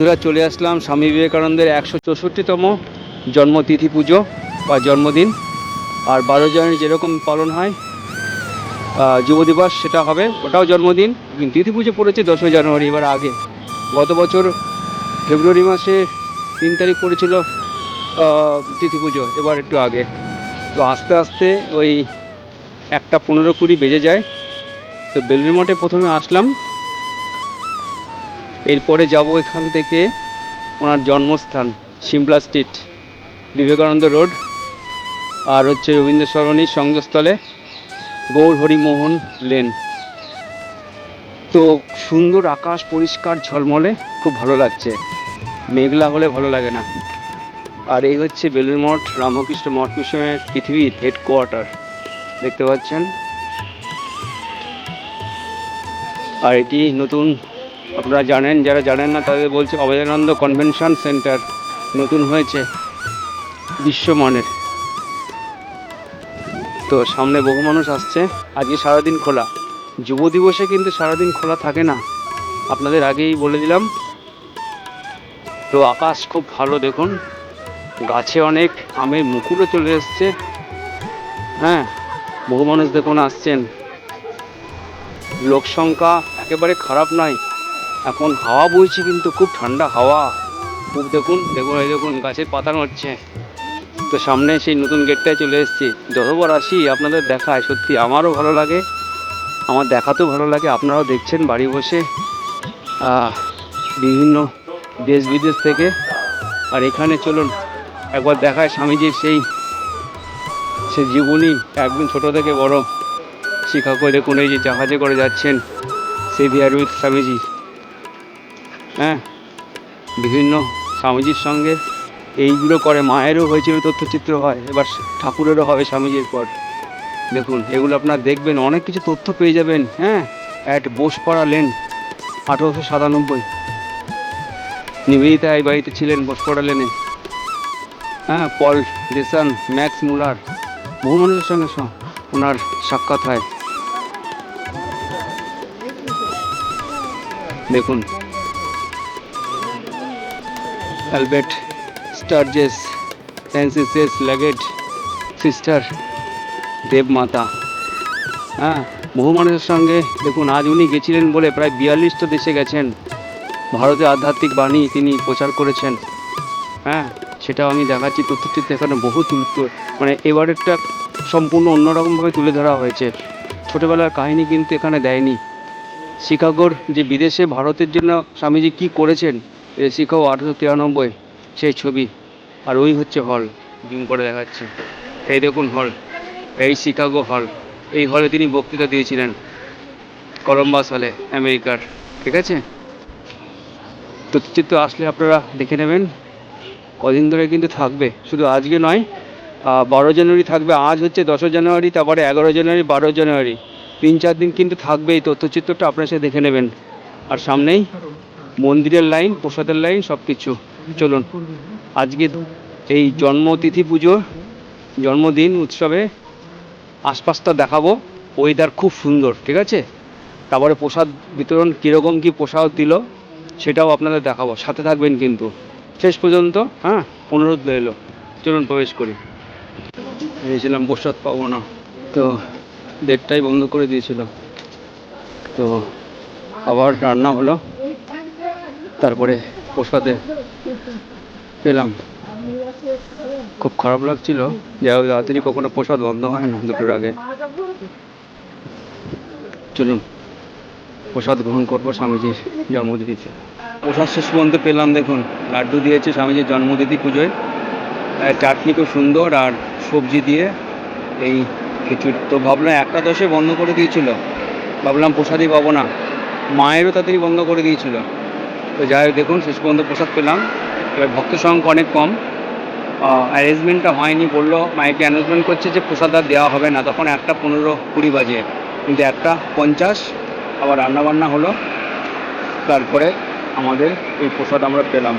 বন্ধুরা চলে আসলাম স্বামী বিবেকানন্দের একশো চৌষট্টিতম জন্মতিথি পুজো বা জন্মদিন। আর বারো জানুয়ারি যেরকম পালন হয় যুব দিবস সেটা হবে, ওটাও জন্মদিন। তিথি পুজো পড়েছে দশই জানুয়ারি, এবার আগে। গত বছর ফেব্রুয়ারি মাসে তিন তারিখ পড়েছিল তিথি পুজো, এবার একটু আগে। তো আস্তে আস্তে ওই একটা পনেরো কুড়ি বেজে যায়। তো বেলুড় মঠে প্রথমে আসলাম। এরপরে যাব এখান থেকে ওনার জন্মস্থান, সিমলা স্ট্রিট, বিবেকানন্দ রোড, আর হচ্ছে রবীন্দ্র সরণির সঙ্গস্থলে গৌর হরিমোহন লেন। তো সুন্দর আকাশ, পরিষ্কার ঝলমলে খুব ভালো লাগছে। মেঘলা হলে ভালো লাগে না। আর এই হচ্ছে বেলুড় মঠ, রামকৃষ্ণ মঠ মিশনের পৃথিবীর হেডকোয়ার্টার দেখতে পাচ্ছেন? আর এটি নতুন আপনারা জানেন, যারা জানেন না তাদের বলছে অভয়ানন্দ কনভেনশন সেন্টার নতুন হয়েছে বিশ্বমানের। তো সামনে বহু মানুষ আসছে, আজকে সারাদিন খোলা। যুব দিবসে কিন্তু সারাদিন খোলা থাকে না। আপনাদের আগেই বলে দিলাম। তো আকাশ খুব ভালো দেখুন। গাছে অনেক আমের মুকুলও চলে এসছে। হ্যাঁ বহু মানুষ দেখুন আসছেন। লোক সংখ্যা একেবারে খারাপ নয়। এখন হাওয়া বইছে কিন্তু খুব ঠান্ডা হাওয়া। খুব দেখুন দেখুন, এই দেখুন, গাছের পাতা নড়ছে। তো সামনে সেই নতুন গেটটায় চলে এসেছি। যতবার আসি, আপনাদের দেখায়। সত্যি আমারও ভালো লাগে। আমার দেখাতেও ভালো লাগে। আপনারাও দেখছেন বাড়ি বসে। বিভিন্ন দেশ বিদেশ থেকে। আর এখানে চলুন, একবার দেখায় স্বামীজির সেই সে জীবনী একদিন ছোট থেকে বড়। শিক্ষা করে দেখুন, এই যে জাহাজে করে যাচ্ছেন। বিহার উইথ স্বামীজি। হ্যাঁ বিভিন্ন স্বামীজির সঙ্গে এইগুলো করে, মায়েরও হয়েছিল তথ্যচিত্র হয়, এবার ঠাকুরেরও হবে স্বামীজির পর। দেখুন, এগুলো আপনারা দেখবেন, অনেক কিছু তথ্য পেয়ে যাবেন হ্যাঁ অ্যাট বোসপাড়া লেন আঠেরোশো সাতানব্বই। নিবেদিতা এই বাড়িতে ছিলেন বোসপাড়া লেনে হ্যাঁ পল ডেসান ম্যাক্স মুলার বহু মানুষের সঙ্গে ওনার সাক্ষাৎ হয়। দেখুন Alberta Sturges Frances Leggett sister Devamata হ্যাঁ বহু মানুষের সঙ্গে দেখুন, আজ উনি গেছিলেন বলে প্রায় বিয়াল্লিশটা দেশে গেছেন। ভারতে আধ্যাত্মিক বাণী তিনি প্রচার করেছেন। হ্যাঁ সেটাও আমি দেখাচ্ছি তথ্যচিত্র এখানে বহু মানে এবারেরটা সম্পূর্ণ অন্যরকমভাবে তুলে ধরা হয়েছে। ছোটোবেলার কাহিনী কিন্তু এখানে দেয়নি। শিকাগোর যে বিদেশে ভারতের জন্য স্বামীজি কী করেছেন শিকাগো আঠেরোশো তিরানব্বই, সেই ছবি। আর ওই হচ্ছে হল জুম করে দেখাচ্ছে। এই দেখুন হল এই শিকাগো হল এই হলে তিনি বক্তৃতা দিয়েছিলেন কলম্বাস হলে আমেরিকার ঠিক আছে? তথ্যচিত্র আসলে আপনারা দেখে নেবেন, কদিন ধরে কিন্তু থাকবে। শুধু আজকে নয় বারো জানুয়ারি থাকবে। আজ হচ্ছে দশই জানুয়ারি, তারপরে এগারো জানুয়ারি বারো জানুয়ারি। তিন চার দিন কিন্তু থাকবে এই তথ্যচিত্রটা আপনারা সে দেখে নেবেন। আর সামনেই মন্দিরের লাইন, প্রসাদের লাইন সব কিছু চলুন, আজকে এই জন্মতিথি পুজো জন্মদিন উৎসবে আশপাশটা দেখাবো। ওয়েদার খুব সুন্দর, ঠিক আছে? তারপরে প্রসাদ বিতরণ কীরকম কী প্রসাদ দিল, সেটাও আপনাদের দেখাবো। সাথে থাকবেন কিন্তু। শেষ পর্যন্ত হ্যাঁ অনুরোধ রইল। চলুন, প্রবেশ করি। ভেবেছিলাম প্রসাদ পাবো না। তো দেড়টাই বন্ধ করে দিয়েছিল। তো আবার রান্না হলো। তারপরে প্রসাদে পেলাম। খুব খারাপ লাগছিল। যাই হোক, তাড়াতাড়ি কখনো প্রসাদ বন্ধ হয় না দুটোর আগে। চলুন, প্রসাদ গ্রহণ করব স্বামীজির জন্মতিথিতে। প্রসাদ শেষ পর্যন্ত পেলাম, দেখুন, লাড্ডু দিয়েছে স্বামীজির জন্মতিথি পুজোয়। চাটনি খুব সুন্দর, আর সবজি দিয়ে এই খিচুড়ি। তো ভাবলাম একটা দশে বন্ধ করে দিয়েছিল। ভাবলাম প্রসাদই পাবো না। মায়েরও তাড়াতাড়ি বন্ধ করে দিয়েছিল। তো যাই হোক, দেখুন শেষ পর্যন্ত প্রসাদ পেলাম। এবার ভক্ত সংখ্যা অনেক কম। অ্যারেঞ্জমেন্টটা হয়নি, বলল মাইকে অ্যানাউন্সমেন্ট করছে যে প্রসাদ আর দেওয়া হবে না। তখন একটা পনেরো কুড়ি বাজে, কিন্তু একটা পঞ্চাশ, আবার রান্নাবান্না হলো। তারপরে আমাদের এই প্রসাদ আমরা পেলাম।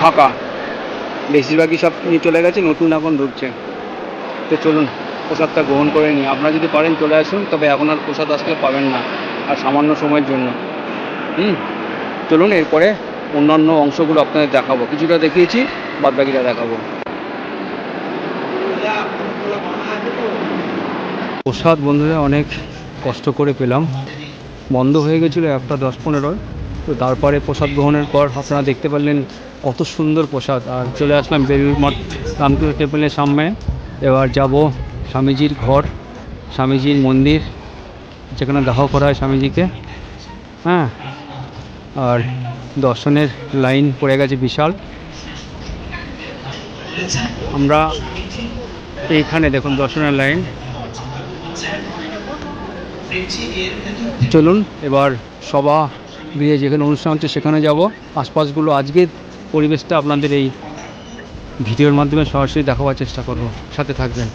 ফাঁকা। বেশিরভাগই সব নিয়ে চলে গেছে, নতুন এখন ঢুকছে। তো চলুন, প্রসাদটা গ্রহণ করে নিই। আপনারা যদি পারেন চলে আসুন, তবে এখন আর প্রসাদ আসলে পাবেন না। আর সামান্য সময়ের জন্য। হুম? চলুন, এরপরে অন্যান্য অংশগুলো আপনাদের দেখাবো। কিছুটা দেখিয়েছি বাদ বাকিটা দেখাবো। প্রসাদ বন্ধুরা অনেক কষ্ট করে পেলাম। বন্ধ হয়ে গেছিল একটা দশ পনেরোয় তো তারপরে প্রসাদ গ্রহণের পর আপনারা দেখতে পারলেন কত সুন্দর প্রসাদ। আর চলে আসলাম বেলুর মঠ, রামকৃষ্ণ টেম্পলের সামনে। এবার যাব স্বামীজির ঘর, স্বামীজির মন্দির। যেখানে দাহ করা হয় স্বামীজিকে হ্যাঁ? আর দর্শনের লাইন পড়ে গেছে বিশাল। আমরা এইখানে দেখুন দর্শনের লাইন। চলুন, এবার সভা গৃহে যেখানে অনুষ্ঠান হচ্ছে সেখানে যাব। আশপাশগুলো আজকের পরিবেশটা আপনাদের এই ভিডিওর মাধ্যমে সরাসরি দেখাবার চেষ্টা করব। সাথে থাকবেন।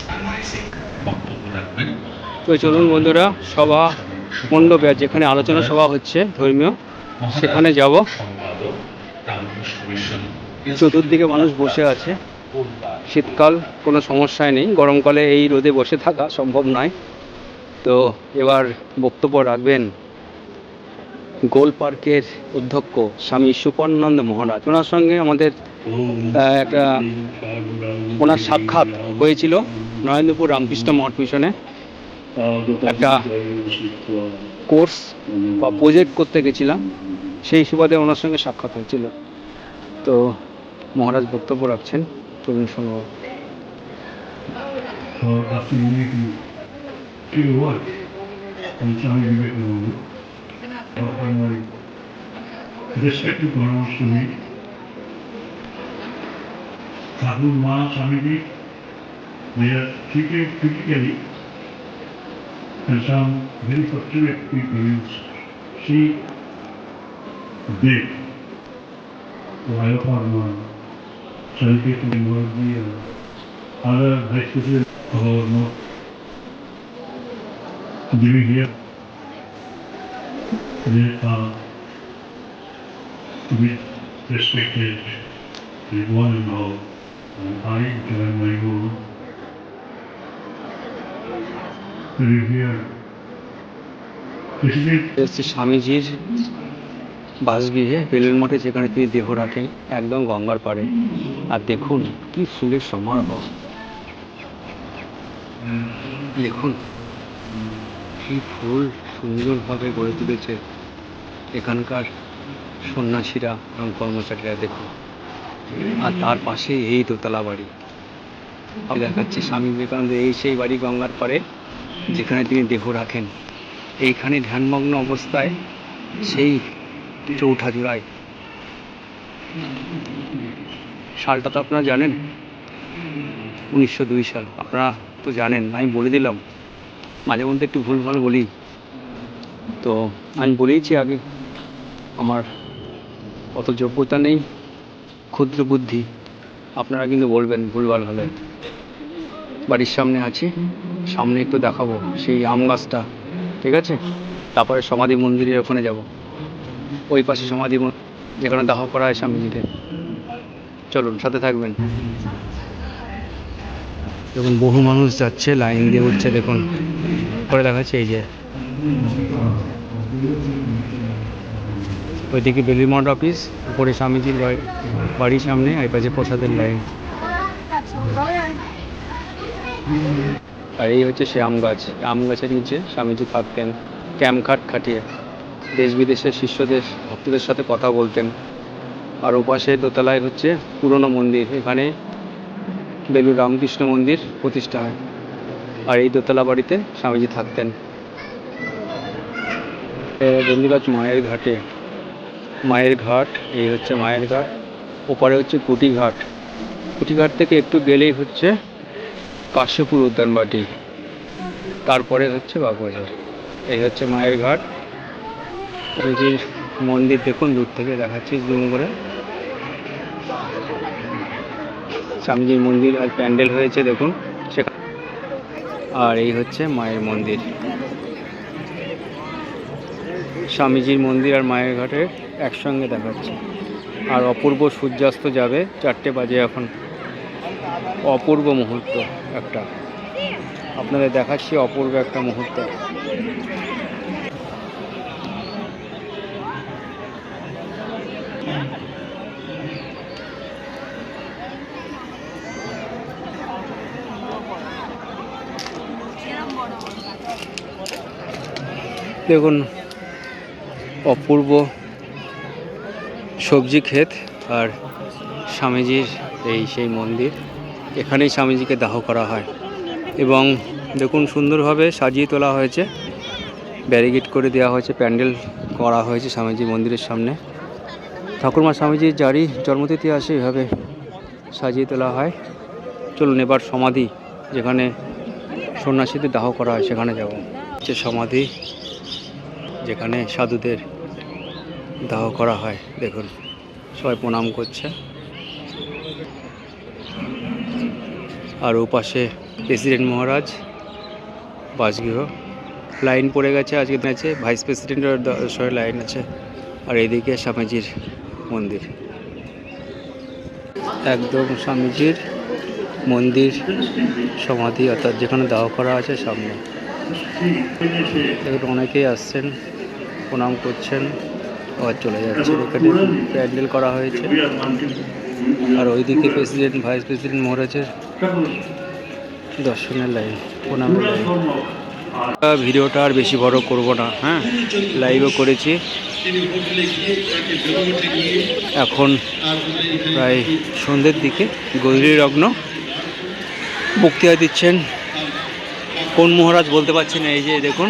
তো চলুন বন্ধুরা, সভা মণ্ডপে যেখানে আলোচনা সভা হচ্ছে ধর্মীয়, সেখানে যাব। চতুর্দিকে মানুষ বসে আছে। শীতকাল, কোনো সমস্যায় নেই। গরমকালে এই রোদে বসে থাকা সম্ভব নয়। তো এবার বক্তব্য রাখবেন গোল পার্কের অধ্যক্ষ স্বামী সুপর্ণানন্দ মহারাজ। ওনার সঙ্গে আমাদের একটা ওনার সাক্ষাৎ হয়েছিল নরেন্দ্রপুর রামকৃষ্ণ মঠ মিশনে। একটা কোর্স বা প্রজেক্ট করতে গেছিলাম। সেই সুবাদে ওনার সঙ্গে সাক্ষাৎ হয়েছিল। তো মহারাজ বক্তব্য রাখছেন, প্রবীণ for after making good work and some very fortunate people she did. See big biopharma, scientific technology, or other hospitals or not living here. They uh, are with respected. With one and all, and I enjoy my own স্বামীজির বাসগৃহে বেলুর মঠে, যেখানে তিনি দেহ রাখেন একদম গঙ্গার পাড়ে। আর দেখুন, কি ফুলের সমারোহ। দেখুন কি ফুল সুন্দরভাবে গড়ে তুলেছে এখানকার সন্ন্যাসীরা এবং কর্মচারীরা, দেখুন। আর তার পাশে এই দোতলা বাড়ি। দেখাচ্ছি স্বামী বিবেকানন্দ এই সেই বাড়ি গঙ্গার পাড়ে। যেখানে তিনি দেহ রাখেন, এইখানে ধ্যানমগ্ন অবস্থায় সেই চৌঠা জোড়ায়। সালটা তো আপনারা জানেন, উনিশশো দুই সাল। আপনারা তো জানেন, আমি বলে দিলাম। মাঝে মধ্যে একটু ভুলভাল বলি। তো আমি বলেইছি আগে, আমার অত যোগ্যতা নেই, ক্ষুদ্র বুদ্ধি। আপনারা কিন্তু বলবেন ভুলভাল হলে। বাড়ির সামনে আছি। সামনে একটু দেখাবো সেই আম গাছটা, ঠিক আছে? তারপরে সমাধি মন্দিরের ওখানে যাব। ওই পাশে সমাধি যেখানে দাহ করা হয় স্বামীজিদের। চলুন, সাথে থাকবেন। দেখুন, বহু মানুষ যাচ্ছে, লাইন দিয়ে উঠছে, দেখুন। পরে দেখাচ্ছে, এই যে। ওইদিকে বেলিমঠ অফিস উপরে স্বামীজির বাড়ি- বাড়ির সামনে এই পাশে প্রসাদের লাইন। আর এই হচ্ছে সে আম গাছ। আম গাছের নিচে স্বামীজি থাকতেন ক্যাম্প খাট খাটিয়ে। দেশ বিদেশের শিষ্যদের, ভক্তদের সাথে কথা বলতেন। আর ওপাশে দোতলায় হচ্ছে পুরনো মন্দির, এখানে বেলুর রামকৃষ্ণ মন্দির প্রতিষ্ঠা হয়। আর এই দোতলা বাড়িতে স্বামীজি থাকতেন। বন্দিগাছ মায়ের ঘাটে। মায়ের ঘাট, এই হচ্ছে মায়ের ঘাট। ওপারে হচ্ছে কুটিঘাট। কুটিঘাট থেকে একটু গেলেই হচ্ছে কাশ্যপুর উদ্যানবাটি তারপরে হচ্ছে বাগবাজার এই হচ্ছে মায়ের ঘাট। স্বামীজির মন্দির দেখুন, দূর থেকে দেখাচ্ছি, জুম করে। স্বামীজির মন্দির আর প্যান্ডেল হয়েছে, দেখুন, সেখানে। আর এই হচ্ছে মায়ের মন্দির। স্বামীজির মন্দির আর মায়ের ঘাটে একসঙ্গে দেখাচ্ছে। আর অপূর্ব সূর্যাস্ত যাবে চারটে বাজে এখন। অপূর্ব মুহূর্ত একটা। আপনাদের দেখাচ্ছি অপূর্ব একটা মুহূর্ত। দেখুন, অপূর্ব সবজি ক্ষেত আর স্বামীজির এই সেই মন্দির। এখানেই স্বামীজিকে দাহ করা হয়। এবং দেখুন সুন্দরভাবে সাজিয়ে তোলা হয়েছে। ব্যারিকেড করে দেওয়া হয়েছে, প্যান্ডেল করা হয়েছে স্বামীজি মন্দিরের সামনে। ঠাকুরমা স্বামীজির যারই জন্মতিথি আসে, এভাবে সাজিয়ে তোলা হয়। চলুন এবার সমাধি, যেখানে সন্ন্যাসীদের দাহ করা হয়, সেখানে যাব। হচ্ছে সমাধি, যেখানে সাধুদের দাহ করা হয়, দেখুন, সবাই প্রণাম করছে। আর ওপাশে প্রেসিডেন্ট মহারাজ, বাসগৃহ। লাইন পড়ে গেছে, আজকে আছে। ভাইস প্রেসিডেন্টের সবাই লাইন আছে। আর এদিকে স্বামীজির মন্দির। একদম স্বামীজির মন্দির সমাধি, অর্থাৎ যেখানে দাহ করা আছে সামনে। দেখুন অনেকেই আসছেন, প্রণাম করছেন, আবার চলে যাচ্ছেন। এখানে প্যান্ডেল করা হয়েছে। আর ওইদিকে প্রেসিডেন্ট, ভাইস প্রেসিডেন্ট মহারাজের দর্শনের লাইন প্রণামের লাইন ভিডিওটা আর বেশি বড় করব না হ্যাঁ? লাইভও করেছি। এখন প্রায় সন্ধ্যের দিকে গৌরী লগ্ন বক্তৃতা দিচ্ছেন। কোন মহারাজ বলতে পারছি না, এই যে দেখুন।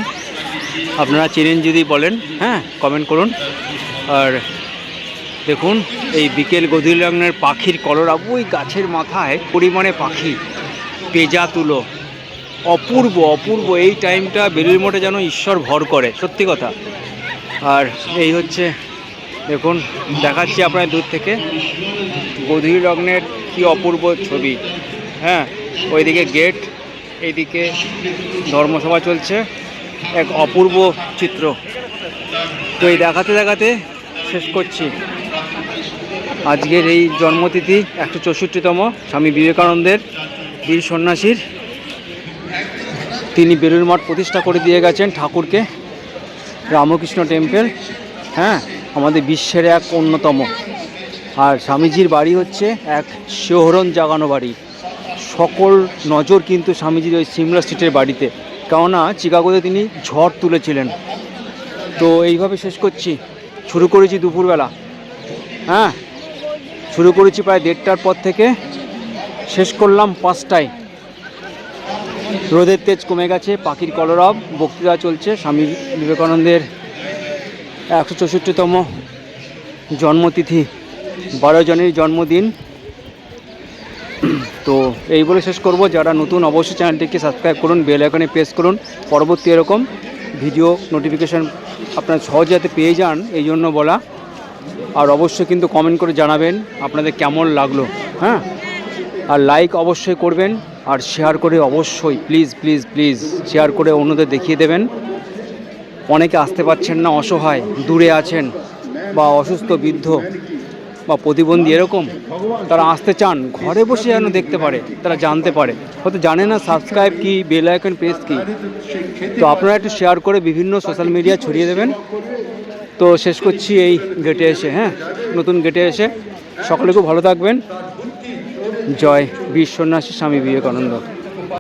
আপনারা চেনেন যদি বলেন হ্যাঁ? কমেন্ট করুন। আর দেখুন, এই বিকেল গধূলি লগ্নের পাখির কলরাব ওই গাছের মাথায় পরিমাণে পাখি, পেজা তুলো। অপূর্ব অপূর্ব, এই টাইমটা বেলুর মঠে যেন ঈশ্বর ভর করে, সত্যি কথা। আর এই হচ্ছে, দেখুন, দেখাচ্ছি আপনার দূর থেকে গধূলি লগ্নের কি অপূর্ব ছবি। হ্যাঁ ওইদিকে গেট, এইদিকে ধর্মসভা চলছে, এক অপূর্ব চিত্র। তো এই দেখাতে দেখাতে শেষ করছি। আজকের এই জন্মতিথি একশো চৌষট্টিতম স্বামী বিবেকানন্দের বীর সন্ন্যাসীর। তিনি বেলুর মঠ প্রতিষ্ঠা করে দিয়ে গেছেন ঠাকুরকে। রামকৃষ্ণ টেম্পল হ্যাঁ আমাদের বিশ্বের এক অন্যতম। আর স্বামীজির বাড়ি হচ্ছে এক শিহরণ জাগানো বাড়ি। সকল নজর কিন্তু স্বামীজির ওই সিমলা স্ট্রিটের বাড়িতে। কেননা চিকাগোতে তিনি ঝড় তুলেছিলেন। তো এইভাবে শেষ করছি। শুরু করেছি দুপুরবেলা। হ্যাঁ শুরু করেছি প্রায় দেড়টার পর থেকে। শেষ করলাম পাঁচটায়। রোদের তেজ কমে গেছে, পাখির কলরব, বক্তৃতা চলছে, স্বামী বিবেকানন্দের একশো চৌষট্টিতম জন্মতিথি, বারো জনের জন্মদিন। তো এই বলে শেষ করব। যারা নতুন অবশ্যই চ্যানেলটিকে সাবস্ক্রাইব করুন, বেল আইকনে প্রেস করুন। পরবর্তী এরকম ভিডিও নোটিফিকেশান আপনারা সহজে যাতে পেয়ে যান, এই জন্য বলা। আর অবশ্যই কিন্তু কমেন্ট করে জানাবেন আপনাদের কেমন লাগল হ্যাঁ? আর লাইক অবশ্যই করবেন, আর শেয়ার করে অবশ্যই প্লিজ প্লিজ প্লিজ শেয়ার করে অন্যদের দেখিয়ে দেবেন। অনেকে আসতে পারছেন না, অসহায়, দূরে আছেন, বা অসুস্থ, বৃদ্ধ, বা প্রতিবন্ধী এরকম, তারা আসতে চান, ঘরে বসে যেন দেখতে পারে, তারা জানতে পারে। হয়তো জানে না সাবস্ক্রাইব কি বেল আইকন প্রেস কি। তো আপনারা একটু শেয়ার করে বিভিন্ন সোশ্যাল মিডিয়া ছড়িয়ে দেবেন তো শেষ করছি এই গেটে এসে হ্যাঁ? নতুন গেটে এসে। সকলে খুব ভালো থাকবেন। জয় বীর সন্ন্যাসী স্বামী বিবেকানন্দ।